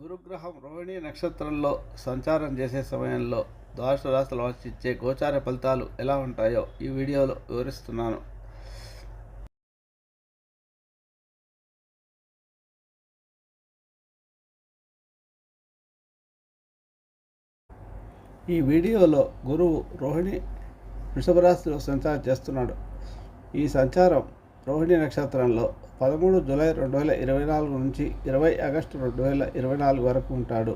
గురుగ్రహం రోహిణి నక్షత్రంలో సంచారం చేసే సమయంలో ద్వాదశ రాశుల వారికి ఇచ్చే గోచార ఫలితాలు ఎలా ఉంటాయో ఈ వీడియోలో వివరిస్తున్నాను. ఈ వీడియోలో గురువు రోహిణి వృషభ రాశిలో సంచారం చేస్తున్నాడు. ఈ సంచారం రోహిణి నక్షత్రంలో పదమూడు జూలై రెండు వేల ఇరవై నాలుగు నుంచి ఇరవై ఆగస్టు రెండు వేల ఇరవై నాలుగు వరకు ఉంటాడు.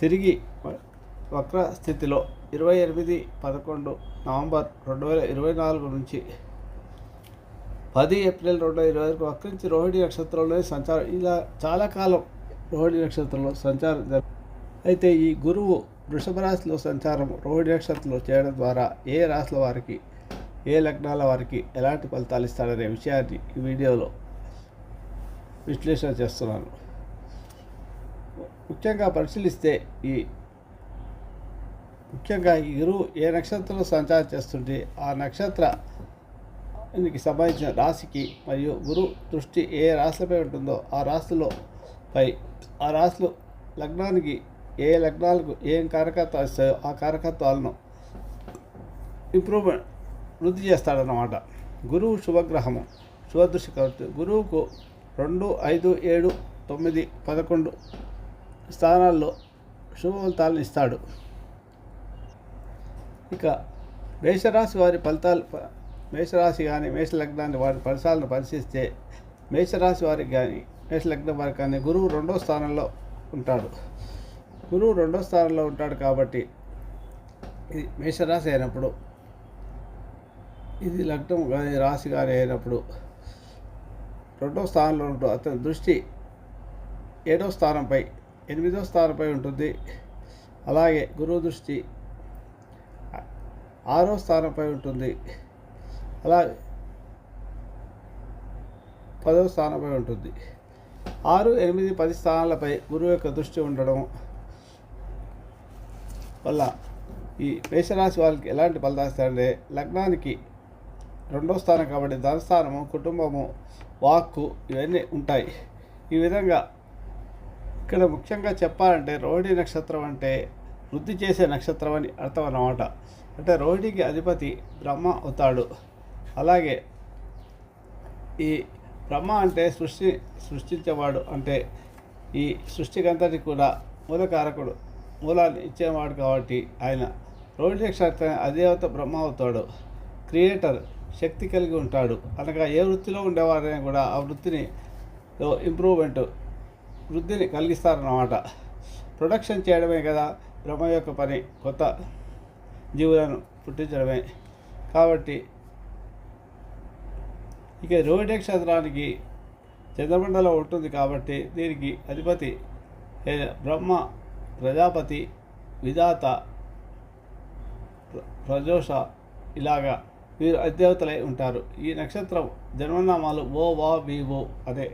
తిరిగి వక్ర స్థితిలో ఇరవై ఎనిమిది పదకొండు నవంబర్ రెండు వేల ఇరవై నాలుగు నుంచి పది ఏప్రిల్ రెండు వేల ఇరవై వరకు వక్రించి రోహిణి నక్షత్రంలో సంచారం. ఇలా చాలా కాలం రోహిణి నక్షత్రంలో సంచారం జరు అయితే ఈ గురువు వృషభ రాశిలో సంచారం రోహిణి నక్షత్రంలో చేయడం ద్వారా ఏ రాశుల వారికి ఏ లగ్నాల వారికి ఎలాంటి ఫలితాలు ఇస్తాడనే విషయాన్ని ఈ వీడియోలో విశ్లేషణ చేస్తున్నాను. ముఖ్యంగా పరిశీలిస్తే ఈ ముఖ్యంగా ఈ గురువు ఏ నక్షత్రంలో సంచారం చేస్తుంటే ఆ నక్షత్ర దీనికి సంబంధించిన రాశికి మరియు గురు దృష్టి ఏ రాశిపై ఉంటుందో ఆ రాశిలో పై ఆ రాశులు లగ్నానికి ఏ లగ్నాలకు ఏం కారకత్వాలు ఇస్తాయో ఆ కారకత్వాలను ఇంప్రూవ్మెంట్ వృద్ధి చేస్తాడన్నమాట. గురువు శుభగ్రహము. శుభదృష్టి కలుగుతుంది గురువుకు రెండు ఐదు ఏడు తొమ్మిది పదకొండు స్థానాల్లో శుభ ఫలితాలను ఇస్తాడు. ఇక మేషరాశి వారి ఫలితాలు మేషరాశి కానీ మేషలగ్నాన్ని వారి ఫలితాలను పరిశీలిస్తే మేషరాశి వారికి కానీ మేషలగ్నం వారికి కానీ గురువు రెండో స్థానంలో ఉంటాడు. గురువు రెండో స్థానంలో ఉంటాడు కాబట్టి ఇది మేషరాశి అయినప్పుడు ఇది లగ్నం కానీ రాశి కానీ అయినప్పుడు రెండో స్థానంలో ఉంటుంది అతని దృష్టి ఏడో స్థానంపై ఎనిమిదో స్థానంపై ఉంటుంది. అలాగే గురువు దృష్టి ఆరో స్థానంపై ఉంటుంది. అలాగే పదో స్థానంపై ఉంటుంది. ఆరు ఎనిమిది పది స్థానాలపై గురువు యొక్క దృష్టి ఉండడం వల్ల ఈ మేషరాశి వాళ్ళకి ఎలాంటి ఫలితాలు ఇస్తారంటే లగ్నానికి రెండో స్థానం కాబట్టి ధనస్థానము కుటుంబము వాక్కు ఇవన్నీ ఉంటాయి. ఈ విధంగా ఇక్కడ ముఖ్యంగా చెప్పాలంటే రోహిణి నక్షత్రం అంటే వృద్ధి చేసే నక్షత్రం అని అర్థం అన్నమాట. అంటే రోహిణికి అధిపతి బ్రహ్మ అవుతాడు. అలాగే ఈ బ్రహ్మ అంటే సృష్టి సృష్టించేవాడు అంటే ఈ సృష్టికంతటి కూడా మూలకారకుడు మూలాన్ని ఇచ్చేవాడు కాబట్టి ఆయన రోహిణి నక్షత్రం అదేవత బ్రహ్మ అవుతాడు. క్రియేటర్ శక్తి కలిగి ఉంటాడు. అనగా ఏ వృత్తిలో ఉండేవారైనా కూడా ఆ వృత్తిని ఇంప్రూవ్మెంట్ వృద్ధిని కలిగిస్తారన్నమాట. ప్రొడక్షన్ చేయడమే కదా బ్రహ్మ యొక్క పని కొత్త జీవులను పుట్టించడమే. కాబట్టి ఇక రోహిణి క్షేత్రానికి చంద్రమండలం ఉంటుంది కాబట్టి దీనికి అధిపతి బ్రహ్మ ప్రజాపతి విధాత ప్రజోష ఇలాగా వీరు అధిదేవతలై ఉంటారు. ఈ నక్షత్రం జన్మనామాలు ఓ వా వి ఓ అదే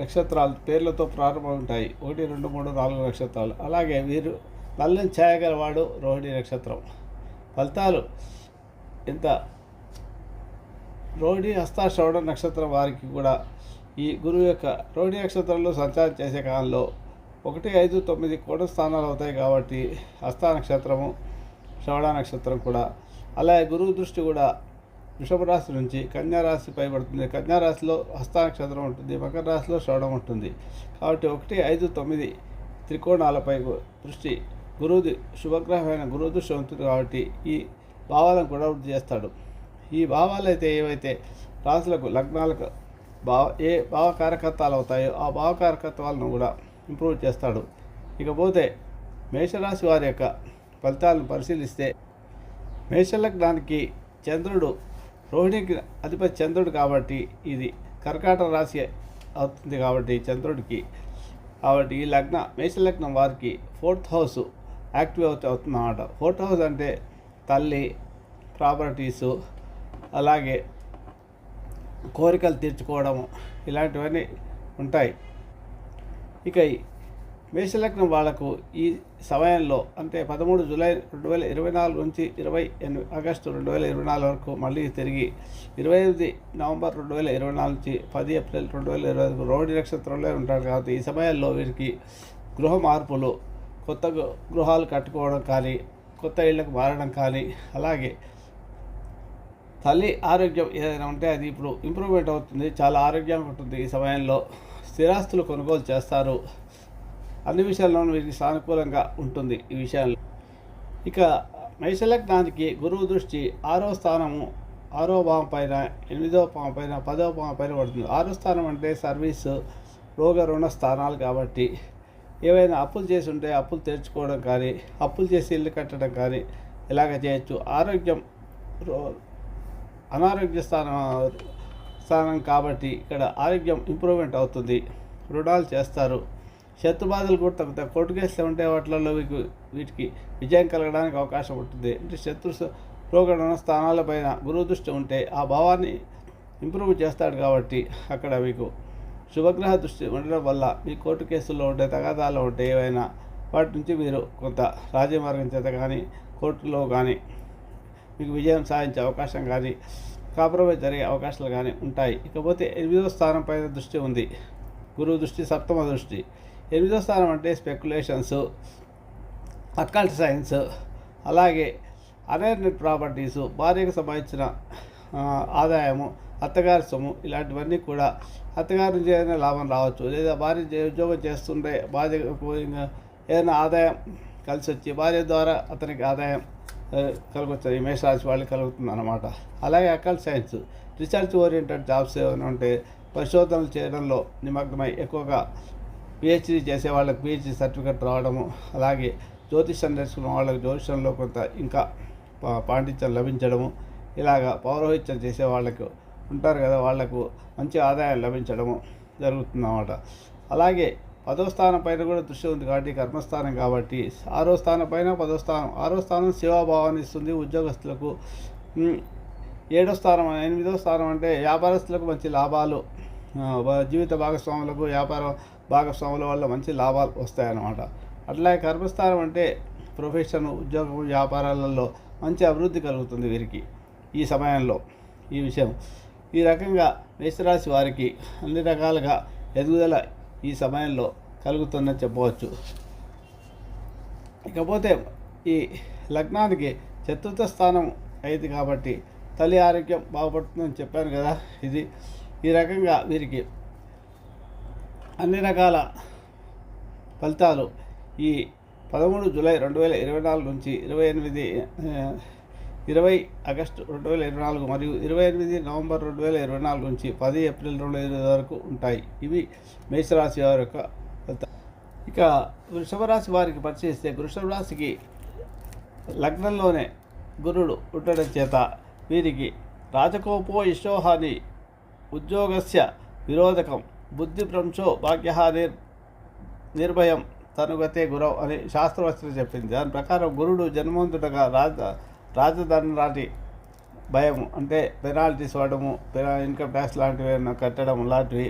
నక్షత్రాలు పేర్లతో ప్రారంభం ఉంటాయి. ఒకటి రెండు మూడు నాలుగు నక్షత్రాలు. అలాగే వీరు నల్లని ఛాయగలవాడు రోహిణి నక్షత్రం. ఫలితాలు ఇంత రోహిణి హస్తాశ్రవణ నక్షత్రం వారికి కూడా ఈ గురువు యొక్క రోహిణి నక్షత్రంలో సంచారం చేసే కాలంలో ఒకటి ఐదు తొమ్మిది కోట స్థానాలు అవుతాయి కాబట్టి హస్త నక్షత్రము శ్రవణ నక్షత్రం కూడా అలాగే గురువు దృష్టి కూడా వృషభ రాశి నుంచి కన్యా పైబడుతుంది. కన్యారాశిలో కన్యా ఉంటుంది మకర రాశిలో శ్రవణం ఉంటుంది. కాబట్టి ఒకటి ఐదు తొమ్మిది త్రికోణాలపై దృష్టి గురువుది శుభగ్రహమైన గురువు దృష్టి ఉంటుంది కాబట్టి ఈ భావాలను కూడా వృద్ధి చేస్తాడు. ఈ భావాలు అయితే ఏవైతే రాశులకు లగ్నాలకు భావ ఏ భావకారకత్వాలు అవుతాయో ఆ భావకారకత్వాలను కూడా ఇంప్రూవ్ చేస్తాడు. ఇకపోతే మేషరాశి వారి యొక్క ఫలితాలను పరిశీలిస్తే మేషలగ్నానికి చంద్రుడు రోహిణికి అధిపతి చంద్రుడు కాబట్టి ఇది కర్కాట రాశి అవుతుంది కాబట్టి చంద్రుడికి. కాబట్టి ఈ లగ్న మేషలగ్నం వారికి ఫోర్త్ హౌస్ యాక్టివ్ అవుతూ అవుతుందన్నమాట. ఫోర్త్ హౌస్ అంటే తల్లి ప్రాపర్టీసు అలాగే కోరికలు తీర్చుకోవడం ఇలాంటివన్నీ ఉంటాయి. ఇక మేషలగ్నం వాళ్ళకు ఈ సమయంలో అంటే పదమూడు జూలై రెండు వేల ఇరవై నాలుగు నుంచి ఇరవై ఎనిమిది ఆగస్టు రెండు వేల ఇరవై నాలుగు వరకు మళ్ళీ తిరిగి ఇరవై ఎనిమిది నవంబర్ రెండు వేల ఇరవై నాలుగు నుంచి పది ఏప్రిల్ రెండు వేల ఇరవై ఐదు రోడ్డు నక్షత్రంలో ఉంటాడు కాబట్టి ఈ సమయంలో వీరికి గృహ మార్పులు కొత్త గృహాలు కట్టుకోవడం కానీ కొత్త ఇళ్ళకు మారడం కానీ అలాగే తల్లి ఆరోగ్యం ఏదైనా ఉంటే అది ఇప్పుడు ఇంప్రూవ్మెంట్ అవుతుంది చాలా ఆరోగ్యంగా ఉంటుంది ఈ సమయంలో. స్థిరాస్తులు కొనుగోలు చేస్తారు. అన్ని విషయాల్లోనూ వీరికి సానుకూలంగా ఉంటుంది ఈ విషయాల్లో ఇక మేషలగ్నానికి గురువు దృష్టి ఆరో స్థానము ఆరో భావం పైన ఎనిమిదో భావం పైన పదో భావం పైన పడుతుంది. ఆరో స్థానం అంటే సర్వీసు రోగ రుణ స్థానాలు కాబట్టి ఏవైనా అప్పులు చేసి ఉంటే అప్పులు తెచ్చుకోవడం కానీ అప్పులు చేసి ఇల్లు కట్టడం కానీ ఇలాగ చేయొచ్చు. ఆరోగ్యం రో- అనారోగ్య స్థానం స్థానం కాబట్టి ఇక్కడ ఆరోగ్యం ఇంప్రూవ్మెంట్ అవుతుంది. రుణాలు చేస్తారు. శత్రు బాధలు కూడా తగ్గుతాయి కోర్టు కేసులు ఉంటే వాటిలలో మీకు వీటికి విజయం కలగడానికి అవకాశం ఉంటుంది. అంటే శత్రు స- స్థానాలపైన గురువు దృష్టి ఉంటే ఆ భావాన్ని ఇంప్రూవ్ చేస్తాడు కాబట్టి అక్కడ మీకు శుభగ్రహ దృష్టి ఉండడం వల్ల మీ కోర్టు కేసుల్లో ఉంటే తగాదాలు ఉంటే ఏవైనా వాటి నుంచి మీరు కొంత రాజమార్గం చేత కానీ కోర్టులో కానీ మీకు విజయం సాధించే అవకాశం కానీ కాంప్రమైజ్ జరిగే అవకాశాలు కానీ ఉంటాయి. ఇకపోతే ఎనిమిదో స్థానం పైన దృష్టి ఉంది. గురువు దృష్టి సప్తమ దృష్టి. ఎనిమిదో స్థానం అంటే స్పెక్యులేషన్స్ అక్కల్ట్ సైన్స్ అలాగే అనర్నెట్ ప్రాపర్టీసు భార్యకు సంబంధించిన ఆదాయము అత్తగారి సొమ్ము ఇలాంటివన్నీ కూడా అత్తగారి నుంచి ఏదైనా లాభం రావచ్చు. లేదా భార్య ఉద్యోగం చేస్తుంటే భార్య ఏదైనా ఆదాయం కలిసి వచ్చి భార్య ద్వారా అతనికి ఆదాయం కలుగుతుంది మేషరాశి వాళ్ళకి కలుగుతుంది అనమాట అలాగే అకల్ సైన్స్ రీసెర్చ్ ఓరియంటెడ్ జాబ్స్ ఏమైనా ఉంటే పరిశోధనలు చేయడంలో నిమగ్నమై ఎక్కువగా పిహెచ్డి చేసే వాళ్ళకి పిహెచ్డి సర్టిఫికెట్ రావడము అలాగే జ్యోతిష్యం నేర్చుకున్న వాళ్ళకి జ్యోతిష్యంలో కొంత ఇంకా పా- పాండిత్యం లభించడము ఇలాగా పౌరోహిత్యం చేసే వాళ్ళకు ఉంటారు కదా వాళ్ళకు మంచి ఆదాయం లభించడము జరుగుతుందన్నమాట. అలాగే పదో స్థానం పైన కూడా దృష్టి ఉంది కాబట్టి కర్మస్థానం కాబట్టి ఆరో స్థానం పైన పదో స్థానం ఆరో స్థానం సేవాభావాన్ని ఇస్తుంది ఉద్యోగస్తులకు. ఏడో స్థానం ఎనిమిదో స్థానం అంటే వ్యాపారస్తులకు మంచి లాభాలు జీవిత భాగస్వాములకు వ్యాపారం భాగస్వాముల వల్ల మంచి లాభాలు వస్తాయన్నమాట. అట్లాగే కర్మస్థానం అంటే ప్రొఫెషన్ ఉద్యోగం వ్యాపారాలలో మంచి అభివృద్ధి కలుగుతుంది వీరికి ఈ సమయంలో. ఈ విషయం. ఈ రకంగా మేషరాశి వారికి అన్ని రకాలుగా ఎదుగుదల ఈ సమయంలో కలుగుతుందని చెప్పవచ్చు. ఇకపోతే ఈ లగ్నానికి చతుర్థ స్థానం అయింది కాబట్టి తల్లి ఆరోగ్యం బాగుపడుతుందని చెప్పాను కదా ఇది. ఈ రకంగా వీరికి అన్ని రకాల ఫలితాలు ఈ పదమూడు జూలై రెండు వేల ఇరవై నాలుగు నుంచి ఇరవై ఎనిమిది ఇరవై ఆగస్టు రెండు వేల ఇరవై నాలుగు మరియు ఇరవై ఎనిమిది నవంబర్ రెండు వేల ఇరవై నాలుగు నుంచి పది ఏప్రిల్ రెండు వేల ఇరవై వరకు ఉంటాయి. ఇవి మేషరాశి వారి యొక్క ఇక వృషభ రాశి వారికి పరిశీలిస్తే వృషభ రాశికి లగ్నంలోనే గురుడు ఉండడం చేత వీరికి రాజకోపో యశోహాని ఉద్యోగస్య విరోధకం బుద్ధిభ్రంశో భాగ్యహాని నిర్భయం తనుగతే గురవ్ అని శాస్త్రవస్త్రం చెప్పింది. దాని ప్రకారం గురుడు జన్మంతుడగా రాజ రాజధాని లాంటి భయం అంటే పెనాల్టీస్ వాడము ఇన్కమ్ ట్యాక్స్ లాంటివి ఏమైనా కట్టడం లాంటివి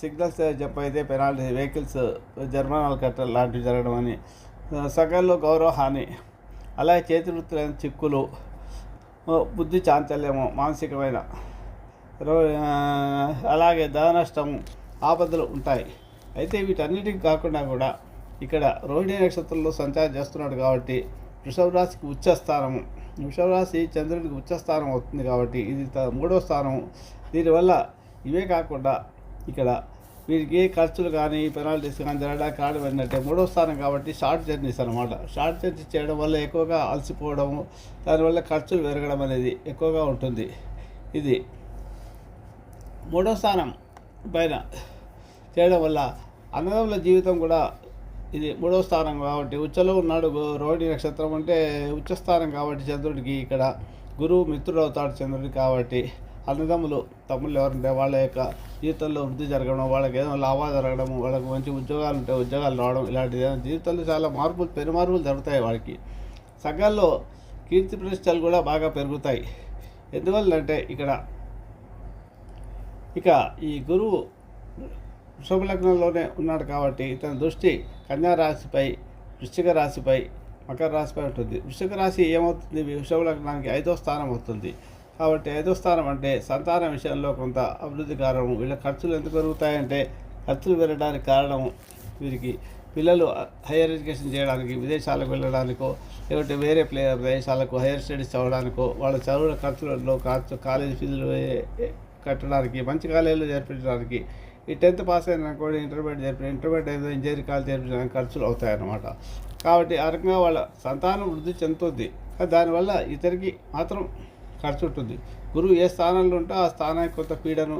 సిగ్నల్స్ జంప్ అయితే పెనాల్టీ వెహికల్స్ జరిమానాలు కట్టడం లాంటివి జరగడం అని సగంలో గౌరవ హాని అలాగే చేతివృత్తులైన చిక్కులు బుద్ధి చాంచల్యము మానసికమైన అలాగే ధన నష్టము ఆపదలు ఉంటాయి. అయితే వీటన్నిటికి కాకుండా కూడా ఇక్కడ రోహిణి నక్షత్రంలో సంచారం చేస్తున్నాడు కాబట్టి వృషభ రాశికి ఉచ్చ స్థానము వృషభ రాశి చంద్రుడికి ఉచ్చ స్థానం అవుతుంది కాబట్టి ఇది త- మూడో స్థానము. దీనివల్ల ఇవే కాకుండా ఇక్కడ వీరికి ఏ ఖర్చులు కానీ పెనాల్టీస్ కానీ జరగడానికి కారణం ఏంటంటే మూడో స్థానం కాబట్టి షార్ట్ జర్నీస్ అనమాట షార్ట్ జర్నీ చేయడం వల్ల ఎక్కువగా అలసిపోవడము దానివల్ల ఖర్చులు పెరగడం అనేది ఎక్కువగా ఉంటుంది. ఇది మూడో స్థానం పైన చేయడం వల్ల అన్నదమ్ముల జీవితం కూడా ఇది మూడో స్థానం కాబట్టి ఉచ్చలో ఉన్నాడు రోహిణి నక్షత్రం అంటే ఉచ్చస్థానం కాబట్టి చంద్రుడికి ఇక్కడ గురువు మిత్రుడు అవుతాడు చంద్రుడికి కాబట్టి అన్నదమ్ములు తమ్ముళ్ళు ఎవరుంటే వాళ్ళ యొక్క జీవితంలో వృద్ధి జరగడం వాళ్ళకి ఏదో లాభాలు జరగడం వాళ్ళకి మంచి ఉద్యోగాలు ఉంటే ఉద్యోగాలు రావడం ఇలాంటిది. జీవితంలో చాలా మార్పులు పెనుమార్పులు జరుగుతాయి వాళ్ళకి. సంఘాల్లో కీర్తి ప్రతిష్టలు కూడా బాగా పెరుగుతాయి. ఎందువల్లంటే ఇక్కడ ఇక ఈ గురువు వృషభ లగ్నంలోనే ఉన్నాడు కాబట్టి ఇతని దృష్టి కన్యా రాశిపై వృశ్చిక రాశిపై మకర రాశిపై ఉంటుంది. వృశ్చిక రాశి ఏమవుతుంది? వృషభ లగ్నానికి ఐదో స్థానం అవుతుంది. కాబట్టి ఐదో స్థానం అంటే సంతాన విషయంలో కొంత అభివృద్ధి కారణం. వీళ్ళ ఖర్చులు ఎందుకు పెరుగుతాయంటే ఖర్చులు పెరగడానికి కారణం వీరికి. పిల్లలు హైయర్ ఎడ్యుకేషన్ చేయడానికి విదేశాలకు వెళ్ళడానికో లేకపోతే వేరే ప్లే ప్రదేశాలకు హైయర్ స్టడీస్ చదవడానికో వాళ్ళ చదువుల ఖర్చులలో ఖర్చు కాలేజీ ఫీజులు కట్టడానికి మంచి కాలేజీలో చేర్పించడానికి ఈ టెన్త్ పాస్ అయినా కూడా ఇంటర్మీడియట్ చేర్పి ఇంటర్మీడియట్ ఏదో ఇంజనీరింగ్ కాలేజ్ చేర్పించడానికి ఖర్చులు అవుతాయన్నమాట. కాబట్టి ఆ రకంగా వాళ్ళ సంతానం వృద్ధి చెందుతుంది. దానివల్ల ఇతరికి మాత్రం ఖర్చు ఉంటుంది. గురువు ఏ స్థానంలో ఉంటే ఆ స్థానానికి కొంత పీడను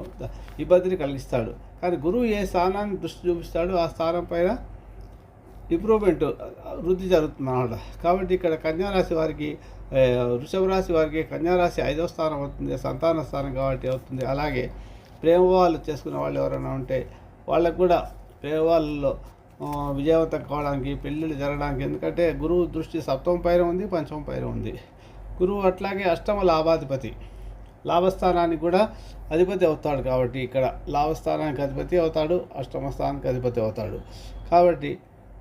ఇబ్బందిని కలిగిస్తాడు. కానీ గురువు ఏ స్థానాన్ని దృష్టి చూపిస్తాడో ఆ స్థానం పైన ఇంప్రూవ్మెంట్ వృద్ధి జరుగుతుంది అన్నమాట కాబట్టి ఇక్కడ కన్యారాశి వారికి వృషభ రాశి వారికి కన్యారాశి ఐదవ స్థానం అవుతుంది సంతాన స్థానం కాబట్టి అవుతుంది. అలాగే ప్రేమ వాళ్ళు చేసుకునే వాళ్ళు ఎవరైనా ఉంటే వాళ్ళకు కూడా ప్రేమ వాళ్ళలో విజయవంతం కావడానికి పెళ్ళిళ్ళు జరగడానికి ఎందుకంటే గురువు దృష్టి సప్తమ పైన ఉంది పంచమ పైన ఉంది. గురువు అట్లాగే అష్టమ లాభాధిపతి. లాభస్థానానికి కూడా అధిపతి అవుతాడు కాబట్టి ఇక్కడ లాభస్థానానికి అధిపతి అవుతాడు అష్టమ స్థానానికి అధిపతి అవుతాడు. కాబట్టి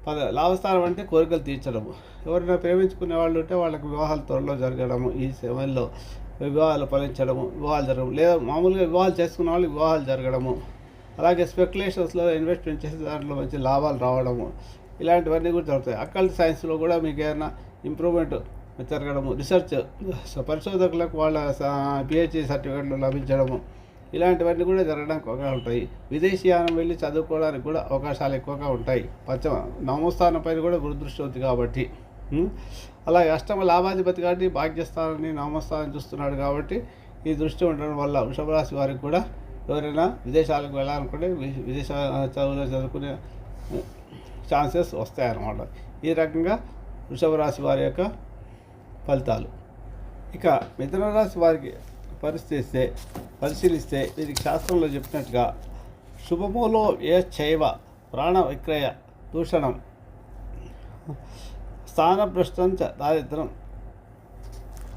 పద లాభస్థానం అంటే కోరికలు తీర్చడము. ఎవరైనా ప్రేమించుకునే వాళ్ళు ఉంటే వాళ్ళకి వివాహాలు త్వరలో జరగడము ఈ సమయంలో వివాహాలు ఫలించడము వివాహాలు జరగడం లేదా మామూలుగా వివాహాలు చేసుకున్న వాళ్ళు వివాహాలు జరగడము. అలాగే స్పెక్యులేషన్స్లో ఇన్వెస్ట్మెంట్ చేసే దాంట్లో మంచి లాభాలు రావడము. ఇలాంటివన్నీ కూడా జరుగుతాయి. అక్కల్ సైన్స్లో కూడా మీకు ఏమైనా ఇంప్రూవ్మెంట్ జరగడము. రీసెర్చ్ పరిశోధకులకు వాళ్ళ పిహెచ్డి సర్టిఫికెట్లు లభించడము. ఇలాంటివన్నీ కూడా జరగడానికి ఎక్కువగా ఉంటాయి. విదేశీయానం వెళ్ళి చదువుకోవడానికి కూడా అవకాశాలు ఎక్కువగా ఉంటాయి. పశ్చిమ నవమస్థానం పైన కూడా గురుదృష్టి ఉంది కాబట్టి. అలాగే అష్టమ లాభాధిపతి కాబట్టి భాగ్యస్థానాన్ని నవమస్థానం చూస్తున్నాడు కాబట్టి ఈ దృష్టి ఉండడం వల్ల వృషభరాశి వారికి కూడా ఎవరైనా విదేశాలకు వెళ్ళాలనుకుంటే విదేశ చదువులో చదువుకునే ఛాన్సెస్ వస్తాయన్నమాట. ఈ రకంగా వృషభ రాశి వారి యొక్క ఫలితాలు. ఇక మిథున రాశి వారికి పరిశీలిస్తే పరిశీలిస్తే వీరికి శాస్త్రంలో చెప్పినట్టుగా శుభములో ఏ చైవ ప్రాణ విక్రయ దూషణం? స్థానభ్రష్టం చ దారిద్రం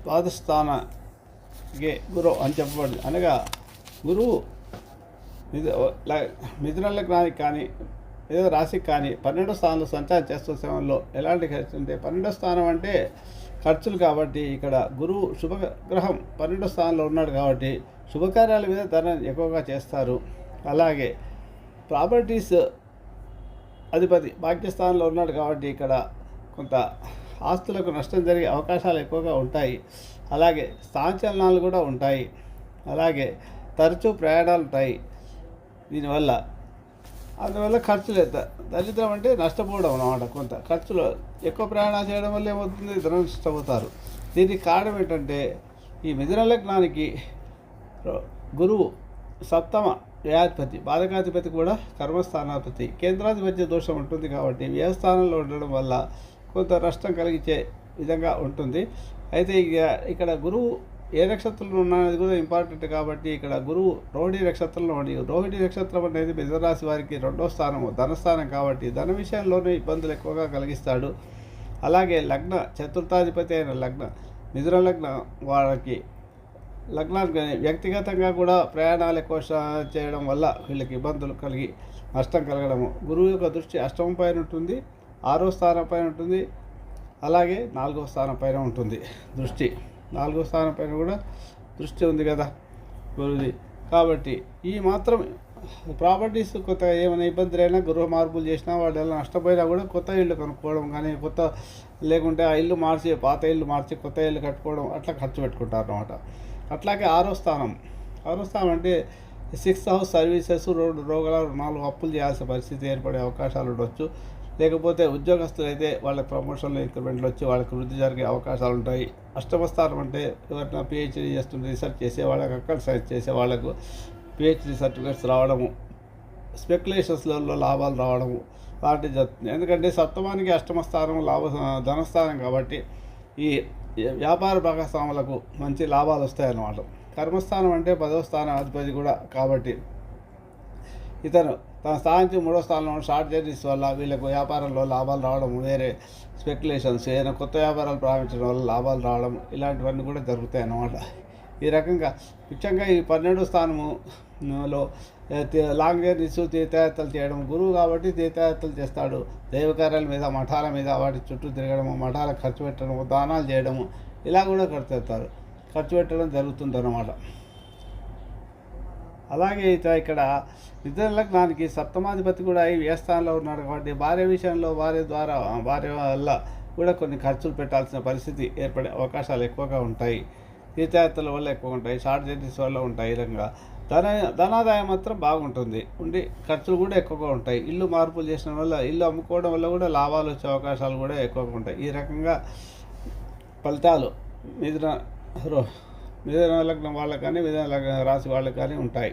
ద్వాదస్థానగే గురు అని చెప్పబడింది. అనగా గురువు మిథు మిథున లగ్నానికి కానీ ఏదో రాశికి కానీ పన్నెండో స్థానంలో సంచారం చేస్తున్న సమయంలో ఎలాంటి ఖర్చు అంటే పన్నెండో స్థానం అంటే ఖర్చులు కాబట్టి ఇక్కడ గురువు శుభగ్రహం పన్నెండో స్థానంలో ఉన్నాడు కాబట్టి శుభకార్యాల మీద ధనం ఎక్కువగా చేస్తారు. అలాగే ప్రాపర్టీస్ అధిపతి భాగ్యస్థానంలో ఉన్నాడు కాబట్టి ఇక్కడ కొంత ఆస్తులకు నష్టం జరిగే అవకాశాలు ఎక్కువగా ఉంటాయి. అలాగే స్థానచలనాలు కూడా ఉంటాయి. అలాగే తరచూ ప్రయాణాలు ఉంటాయి. దీనివల్ల అందువల్ల ఖర్చులు ఎత్త- దరిద్రం అంటే నష్టపోవడం అన్నమాట కొంత. ఖర్చులు ఎక్కువ ప్రయాణాలు చేయడం వల్ల ఏమవుతుంది? ధనం నష్టపోతారు. దీనికి కారణం ఏంటంటే ఈ మిథున లగ్నానికి గురువు సప్తమ వ్యయాధిపతి బాధకాధిపతి కూడా కర్మస్థానాధిపతి. కేంద్రాధిపత్య దోషం ఉంటుంది కాబట్టి వ్యయస్థానంలో ఉండడం వల్ల కొంత నష్టం కలిగించే విధంగా ఉంటుంది. అయితే ఇక ఇక్కడ గురువు ఏ నక్షత్రంలో ఉన్నది కూడా ఇంపార్టెంట్ కాబట్టి ఇక్కడ గురువు రోహిణి నక్షత్రంలో ఉండి రోహిణి నక్షత్రం అనేది మిథునరాశి వారికి రెండో స్థానము ధనస్థానం కాబట్టి ధన విషయంలోనే ఇబ్బందులు ఎక్కువగా కలిగిస్తాడు. అలాగే లగ్న చతుర్థాధిపతి అయిన లగ్న మిథున లగ్న వారికి లగ్నానికి వ్యక్తిగతంగా కూడా ప్రయాణాలు ఎక్కువ చేయడం వల్ల వీళ్ళకి ఇబ్బందులు కలిగి నష్టం కలగడము. గురువు యొక్క దృష్టి అష్టమం పైన ఉంటుంది ఆరో స్థానం పైన ఉంటుంది అలాగే నాలుగో స్థానం పైన ఉంటుంది దృష్టి. నాలుగో స్థానం పైన కూడా దృష్టి ఉంది కదా గురువుది కాబట్టి ఈ మాత్రం ప్రాపర్టీస్ కొత్త ఏమైనా ఇబ్బందులు అయినా గృహ మార్పులు చేసినా వాళ్ళు ఎలా నష్టపోయినా కూడా కొత్త ఇల్లు కొనుక్కోవడం కానీ కొత్త లేకుంటే ఆ ఇల్లు మార్చి పాత ఇల్లు మార్చి కొత్త ఇల్లు కట్టుకోవడం అట్లా ఖర్చు పెట్టుకుంటారు అనమాట అట్లాగే ఆరో స్థానం. ఆరో స్థానం అంటే సిక్స్ హౌస్ సర్వీసెస్ రోడ్డు రోగాల నాలుగు అప్పులు చేయాల్సిన పరిస్థితి ఏర్పడే అవకాశాలు ఉండొచ్చు. లేకపోతే ఉద్యోగస్తులు అయితే వాళ్ళకి ప్రమోషన్లు ఇంక్రిమెంట్లు వచ్చి వాళ్ళకి వృద్ధి జరిగే అవకాశాలు ఉంటాయి. అష్టమ స్థానం అంటే ఎవరైనా పిహెచ్డీ చేస్తుంటే రీసెర్చ్ చేసే వాళ్ళకి అక్కడ సైన్స్ చేసే వాళ్ళకు పిహెచ్డీ సర్టిఫికేట్స్ రావడము స్పెక్యులేషన్స్లలో లాభాలు రావడము వాటి జరుగుతుంది ఎందుకంటే సప్తమానికి అష్టమ స్థానం లాభ ధనస్థానం కాబట్టి ఈ వ్యాపార భాగస్వాములకు మంచి లాభాలు వస్తాయన్నమాట. కర్మస్థానం అంటే పదవ స్థానం అధిపతి కూడా కాబట్టి ఇతను తన స్థానానికి మూడో స్థానంలో షార్ట్ జర్నీస్ వల్ల వీళ్ళకు వ్యాపారంలో లాభాలు రావడం వేరే స్పెక్యులేషన్స్ ఏదైనా కొత్త వ్యాపారాలు ప్రారంభించడం వల్ల లాభాలు రావడం ఇలాంటివన్నీ కూడా జరుగుతాయి అన్నమాట. ఈ రకంగా ముఖ్యంగా ఈ పన్నెండో స్థానములో లాంగ్ జర్నీస్ తీర్థయాత్రలు చేయడం గురువు కాబట్టి తీర్థయాత్రలు చేస్తాడు. దైవకార్యాల మీద మఠాల మీద వాటి చుట్టూ తిరగడము మఠాలకు ఖర్చు పెట్టడము దానాలు చేయడము ఇలా కూడా ఖర్చు పెడతారు ఖర్చు పెట్టడం జరుగుతుంది అన్నమాట అలాగే అయితే ఇక్కడ నిద్ర లగ్నానికి సప్తమాధిపతి కూడా ఈ వ్యస్థానంలో ఉన్నాడు కాబట్టి భార్య విషయంలో వారి ద్వారా భార్య వల్ల కూడా కొన్ని ఖర్చులు పెట్టాల్సిన పరిస్థితి ఏర్పడే అవకాశాలు ఎక్కువగా ఉంటాయి. తీర్థయాత్రల వల్ల ఎక్కువ ఉంటాయి షార్ట్ జర్నీస్ వల్ల ఉంటాయి ఈ రకంగా. ధన ధనాదాయం మాత్రం బాగుంటుంది. ఉండి ఖర్చులు కూడా ఎక్కువగా ఉంటాయి. ఇల్లు మార్పులు చేసిన వల్ల ఇల్లు అమ్ముకోవడం వల్ల కూడా లాభాలు వచ్చే అవకాశాలు కూడా ఎక్కువగా ఉంటాయి. ఈ రకంగా ఫలితాలు మిథున రో- మిథున లగ్నం వాళ్ళకు కానీ మిథున లగ్న రాశి వాళ్ళకు కానీ ఉంటాయి.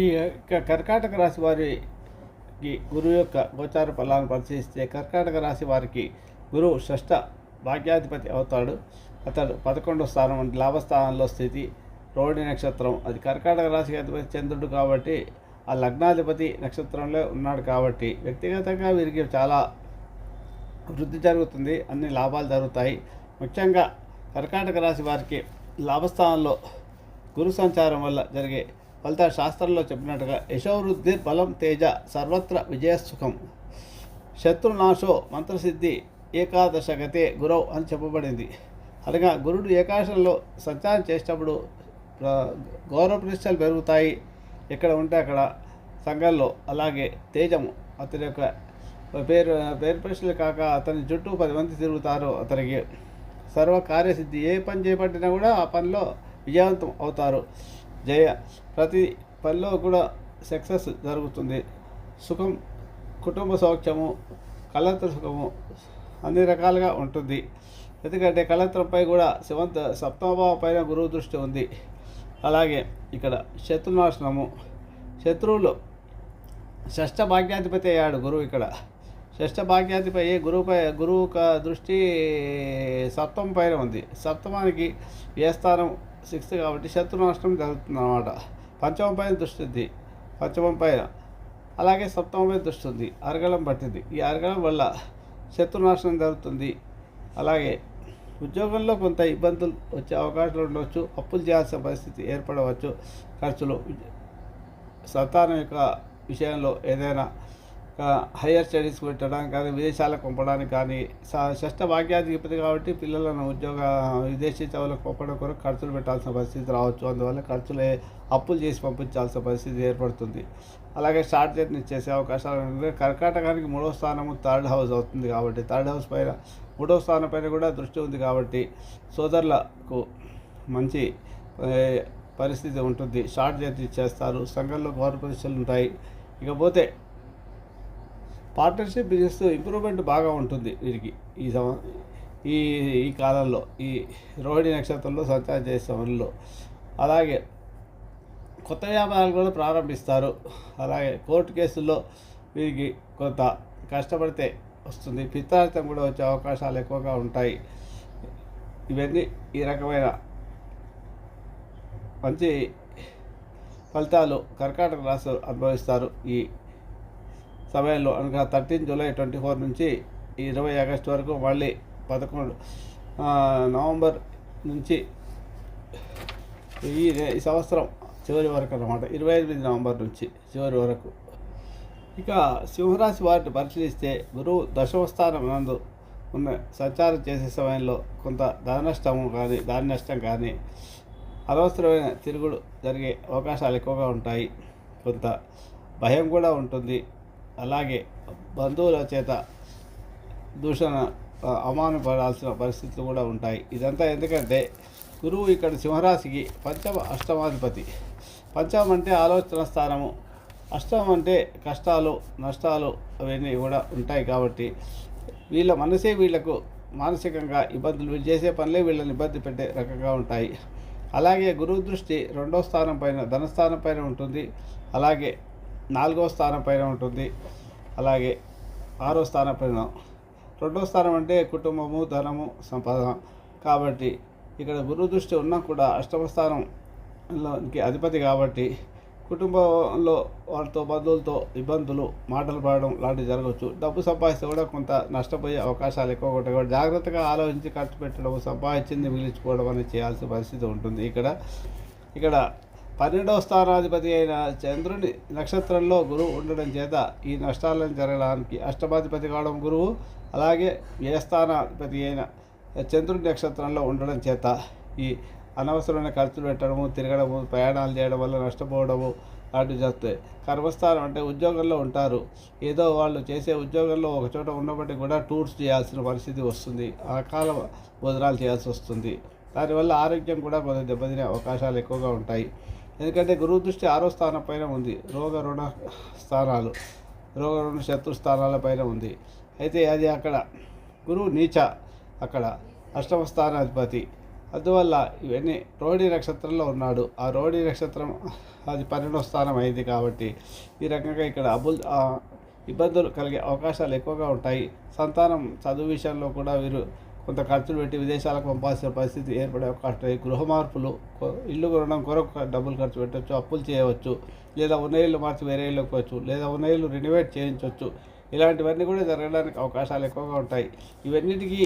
ఈ యొక్క కర్కాటక రాశి వారికి గురువు యొక్క గోచార ఫలాలను పరిశీలిస్తే కర్కాటక రాశి వారికి గురువు షష్ఠ భాగ్యాధిపతి అవుతాడు. అతడు పదకొండో స్థానం అంటే లాభస్థానంలో స్థితి. రోహిణి నక్షత్రం అది కర్కాటక రాశికి అధిపతి చంద్రుడు కాబట్టి ఆ లగ్నాధిపతి నక్షత్రంలో ఉన్నాడు కాబట్టి వ్యక్తిగతంగా వీరికి చాలా వృద్ధి జరుగుతుంది అన్ని లాభాలు జరుగుతాయి. ముఖ్యంగా కర్కాటక రాశి వారికి లాభస్థానంలో గురు సంచారం వల్ల జరిగే ఫలిత శాస్త్రంలో చెప్పినట్టుగా యశోవృద్ధి బలం తేజ సర్వత్ర విజయసుఖం శత్రునాశో మంత్రసిద్ధి ఏకాదశ గతే గురవ్ అని చెప్పబడింది. అనగా గురుడు ఏకాదశంలో సంచారం చేసేటప్పుడు గౌరవ ప్రతిష్టలు పెరుగుతాయి. ఎక్కడ ఉంటే అక్కడ సంఘంలో అలాగే తేజము అతని యొక్క పేరు పేరు ప్రశ్నలు కాక అతని చుట్టూ పది మంది తిరుగుతారు అతనికి. సర్వ కార్యసిద్ధి. ఏ పని చేపట్టినా కూడా ఆ పనిలో విజయవంతం అవుతారు. జయ. ప్రతి పనిలో కూడా సక్సెస్ జరుగుతుంది. సుఖం కుటుంబ సౌఖ్యము కళత్ర సుఖము అన్ని రకాలుగా ఉంటుంది. ఎందుకంటే కళత్రంపై కూడా శివంత సప్తమభావం పైన గురువు దృష్టి ఉంది. అలాగే ఇక్కడ శత్రునాశనము. శత్రువులు షష్ఠ భాగ్యాధిపతి అయ్యాడు గురువు ఇక్కడ. షష్ట భాగ్యాధిపై గురువుపై గురువు దృష్టి సప్తమ పైన ఉంది. సప్తమానికి ఏ స్థానం సిక్స్త్ కాబట్టి నష్టం జరుగుతుంది అన్నమాట. పంచమం పైన దృష్టి ఉంది. పంచమం పైన. అలాగే సప్తమం పైన దృష్టి ఉంది. అరగళం పట్టింది. ఈ అరగళం వల్ల శత్రు నాశనం జరుగుతుంది. అలాగే ఉద్యోగంలో కొంత ఇబ్బందులు వచ్చే అవకాశాలు ఉండవచ్చు. అప్పులు చేయాల్సిన పరిస్థితి ఏర్పడవచ్చు. ఖర్చులు సంతానం యొక్క విషయంలో ఏదైనా హయ్యర్ స్టడీస్ పెట్టడానికి కానీ విదేశాలకు పంపడానికి కానీ షష్ట షష్ఠ భాగ్యాధిపతి కాబట్టి పిల్లలను ఉద్యోగ విదేశీ చదువులకు పంపడం కొరకు ఖర్చులు పెట్టాల్సిన పరిస్థితి రావచ్చు. అందువల్ల ఖర్చులే అప్పులు చేసి పంపించాల్సిన పరిస్థితి ఏర్పడుతుంది. అలాగే షార్ట్ జర్నీ చేసే అవకాశాలు కర్కాటకానికి మూడో స్థానము థర్డ్ హౌస్ అవుతుంది కాబట్టి థర్డ్ హౌస్ పైన మూడో స్థానం పైన కూడా దృష్టి ఉంది కాబట్టి సోదరులకు మంచి పరిస్థితి ఉంటుంది. షార్ట్ జర్నీ చేస్తారు సంఘంలో గౌరవ ప్రతిష్టలు ఉంటాయి. ఇకపోతే పార్ట్నర్షిప్ బిజినెస్ ఇంప్రూవ్మెంట్ బాగా ఉంటుంది వీరికి ఈ సమ ఈ ఈ కాలంలో ఈ రోహిణి నక్షత్రంలో సంచారం చేసే సమయంలో అలాగే కొత్త వ్యాపారాలు కూడా ప్రారంభిస్తారు. అలాగే కోర్టు కేసుల్లో వీరికి కొంత కష్టపడితే వస్తుంది. పిత్తార్థం కూడా వచ్చే అవకాశాలు ఎక్కువగా ఉంటాయి. ఇవన్నీ ఈ రకమైన మంచి ఫలితాలు కర్కాటక రాశి అనుభవిస్తారు ఈ సమయంలో అనగా థర్టీన్ జూలై ట్వంటీ ఫోర్ నుంచి ఇరవై ఆగస్టు వరకు మళ్ళీ పదకొండు నవంబర్ నుంచి ఈ సంవత్సరం చివరి వరకు అన్నమాట. ఇరవై ఎనిమిది నవంబర్ నుంచి చివరి వరకు. ఇక సింహరాశి వారిని పరిశీలిస్తే గురువు దశమస్థానం నందు ఉన్న సంచారం చేసే సమయంలో కొంత ధన నష్టము కానీ దాని నష్టం కానీ అనవసరమైన తిరుగుడు జరిగే అవకాశాలు ఎక్కువగా ఉంటాయి. కొంత భయం కూడా ఉంటుంది. అలాగే బంధువుల చేత దూషణ అవమానపడాల్సిన పరిస్థితులు కూడా ఉంటాయి. ఇదంతా ఎందుకంటే గురువు ఇక్కడ సింహరాశికి పంచమ అష్టమాధిపతి. పంచమం అంటే ఆలోచన స్థానము. అష్టమం అంటే కష్టాలు నష్టాలు అవన్నీ కూడా ఉంటాయి కాబట్టి వీళ్ళ మనసే వీళ్ళకు మానసికంగా ఇబ్బందులు వీళ్ళు చేసే పనులే వీళ్ళని ఇబ్బంది పెట్టే రకంగా ఉంటాయి. అలాగే గురువు దృష్టి రెండో స్థానం పైన ధనస్థానం పైన ఉంటుంది. అలాగే నాలుగో స్థానం పైన ఉంటుంది. అలాగే ఆరో స్థానం పైన రెండో స్థానం అంటే కుటుంబము ధనము సంపాదన కాబట్టి ఇక్కడ గురు దృష్టి ఉన్నా కూడా అష్టమ స్థానంలోకి అధిపతి కాబట్టి కుటుంబంలో వాళ్ళతో బంధువులతో ఇబ్బందులు మాటలు పడడం లాంటివి జరగవచ్చు. డబ్బు సంపాదిస్తే కూడా కొంత నష్టపోయే అవకాశాలు ఎక్కువ ఉంటాయి. కాబట్టి జాగ్రత్తగా ఆలోచించి ఖర్చు పెట్టడం సంపాదించింది మిగిలించుకోవడం అనేది చేయాల్సిన పరిస్థితి ఉంటుంది. ఇక్కడ ఇక్కడ పన్నెండవ స్థానాధిపతి అయిన చంద్రుని నక్షత్రంలో గురువు ఉండడం చేత ఈ నష్టాలను జరగడానికి అష్టమాధిపతి కావడం గురువు అలాగే వ్యయస్థానాధిపతి అయిన చంద్రుని నక్షత్రంలో ఉండడం చేత ఈ అనవసరమైన ఖర్చులు పెట్టడము తిరగడము ప్రయాణాలు చేయడం వల్ల నష్టపోవడము లాంటివి చేస్తాయి కర్మస్థానం అంటే ఉద్యోగంలో ఉంటారు. ఏదో వాళ్ళు చేసే ఉద్యోగంలో ఒక చోట ఉన్నప్పటికీ కూడా టూర్స్ చేయాల్సిన పరిస్థితి వస్తుంది. ఆ కాల భోజనాలు చేయాల్సి వస్తుంది. దానివల్ల ఆరోగ్యం కూడా కొంచెం దెబ్బతినే అవకాశాలు ఎక్కువగా ఉంటాయి. ఎందుకంటే గురువు దృష్టి ఆరో స్థానం పైన ఉంది. రోగ రుణ స్థానాలు రోగ రుణ శత్రు స్థానాల పైన ఉంది. అయితే అది అక్కడ గురువు నీచ అక్కడ అష్టమ స్థానాధిపతి. అందువల్ల ఇవన్నీ రోహిణి నక్షత్రంలో ఉన్నాడు. ఆ రోహిణి నక్షత్రం అది పన్నెండో స్థానం అయింది కాబట్టి ఈ రకంగా ఇక్కడ అబుల్ ఇబ్బందులు కలిగే అవకాశాలు ఎక్కువగా ఉంటాయి. సంతానం చదువు విషయంలో కూడా వీరు కొంత ఖర్చులు పెట్టి విదేశాలకు పంపాల్సిన పరిస్థితి ఏర్పడే అవకాశం గృహ మార్పులు ఇల్లు కొనడం కొరకు డబ్బులు ఖర్చు పెట్టవచ్చు అప్పులు చేయవచ్చు లేదా ఉన్న ఇల్లు మార్చి వేరే ఇల్లు పోవచ్చు లేదా ఉన్న ఇల్లు రెనోవేట్ చేయించవచ్చు ఇలాంటివన్నీ కూడా జరగడానికి అవకాశాలు ఎక్కువగా ఉంటాయి. ఇవన్నిటికీ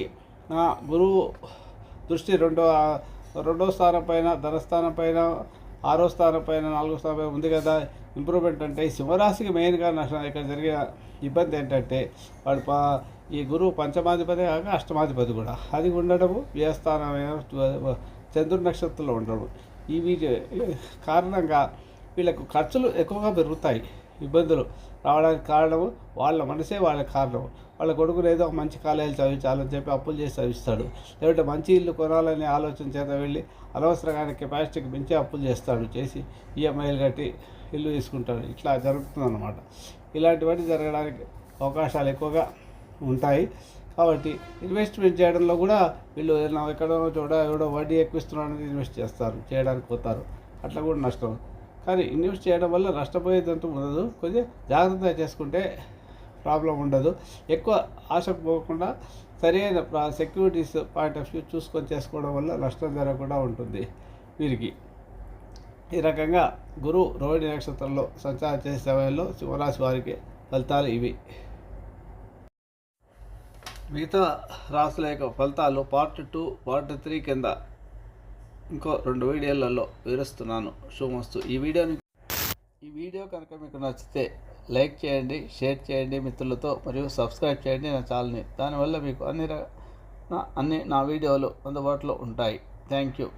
నా గురువు దృష్టి రెండో రెండో స్థానం పైన ధనస్థానం పైన ఆరో స్థానం పైన నాలుగో స్థానం పైన ఉంది కదా. ఇంప్రూవ్మెంట్ అంటే సింహరాశికి మెయిన్గా నష్టం ఇక్కడ జరిగే ఇబ్బంది ఏంటంటే వాడు పా ఈ గురువు పంచమాధిపతి కాక అష్టమాధిపతి కూడా. అది ఉండడము వ్యయస్థానం చంద్రుడి నక్షత్రంలో ఉండడం ఈ వీటి కారణంగా వీళ్ళకు ఖర్చులు ఎక్కువగా పెరుగుతాయి ఇబ్బందులు రావడానికి కారణము వాళ్ళ మనసే వాళ్ళ కారణం. వాళ్ళ కొడుకులు ఏదో ఒక మంచి కాలేజీలు చదివించాలని చెప్పి అప్పులు చేసి చదివిస్తాడు. లేదంటే మంచి ఇల్లు కొనాలనే ఆలోచన చేత వెళ్ళి అనవసరంగా కెపాసిటీకి మించి అప్పులు చేస్తాడు. చేసి ఈఎంఐలు కట్టి ఇల్లు తీసుకుంటారు. ఇట్లా జరుగుతుందన్నమాట. ఇలాంటివన్నీ జరగడానికి అవకాశాలు ఎక్కువగా ఉంటాయి. కాబట్టి ఇన్వెస్ట్మెంట్ చేయడంలో కూడా వీళ్ళు ఏదైనా ఎక్కడో చోట ఎవడో వడ్డీ ఎక్కువ అనేది ఇన్వెస్ట్ చేస్తారు. చేయడానికి పోతారు. అట్లా కూడా నష్టం. కానీ ఇన్వెస్ట్ చేయడం వల్ల నష్టపోయేదంతా ఉండదు. కొద్దిగా జాగ్రత్తగా చేసుకుంటే ప్రాబ్లం ఉండదు. ఎక్కువ ఆశకు పోకుండా సరైన సెక్యూరిటీస్ పాయింట్ ఆఫ్ వ్యూ చూసుకొని చేసుకోవడం వల్ల నష్టం జరగకుండా ఉంటుంది వీరికి. ఈ రకంగా గురువు రోహిణి నక్షత్రంలో సంచారం చేసే సమయంలో సింహరాశి వారికి ఫలితాలు ఇవి. మిగతా రాసుల యొక్క ఫలితాలు పార్ట్ టూ పార్ట్ త్రీ కింద ఇంకో రెండు వీడియోలలో వివరిస్తున్నాను. శుభమస్తు. ఈ వీడియోని ఈ వీడియో కనుక మీకు నచ్చితే లైక్ చేయండి షేర్ చేయండి మిత్రులతో మరియు సబ్స్క్రైబ్ చేయండి నా ఛానల్ని. దానివల్ల మీకు అన్ని అన్ని నా వీడియోలు అందుబాటులో ఉంటాయి. Thank you.